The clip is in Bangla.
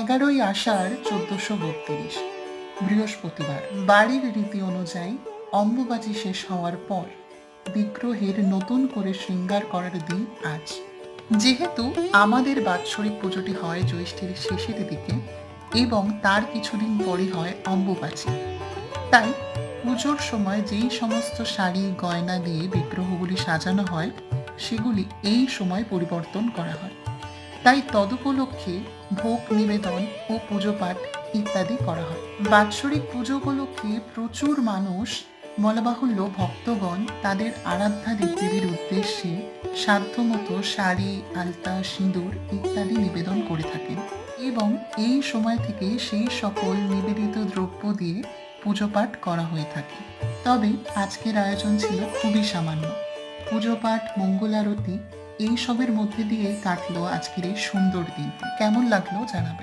এগারোই আষাঢ় চোদ্দশো বত্রিশ, বৃহস্পতিবার। বাড়ির রীতি অনুযায়ী অম্বুবাচী শেষ হওয়ার পর বিগ্রহের নতুন করে শৃঙ্গার করার দিন আজ। যেহেতু আমাদের বাৎসরিক পুজোটি হয় জ্যৈষ্ঠের শেষের দিকে এবং তার কিছুদিন পরই হয় অম্বুবাচী। তাই পুজোর সময় যেই সমস্ত শাড়ি, গয়না দিয়ে বিগ্রহগুলি সাজানো হয়, সেগুলি এই সময় পরিবর্তন করা হয়। তাই তদুপলক্ষে ভোগ নিবেদন ও পুজো পাঠ ইত্যাদি করা হয়। বাৎসরিক পুজো উপলক্ষে প্রচুর মানুষ বলাবাহুল্য ভক্তগণ তাদের আরাধ্যা দেবদেবীর উদ্দেশ্যে সাধ্যমতো শাড়ি, আলতা, সিঁদুর ইত্যাদি নিবেদন করে থাকেন এবং এই সময় থেকে সেই সকল নিবেদিত দ্রব্য দিয়ে পুজো পাঠ করা হয়ে থাকে। তবে আজকের আয়োজন ছিল খুবই সামান্য। পুজো পাঠ মঙ্গল আরতি এই সবের মধ্যে দিয়ে কাটলো আজকের এই সুন্দর দিনটি কেমন লাগল জানাবে?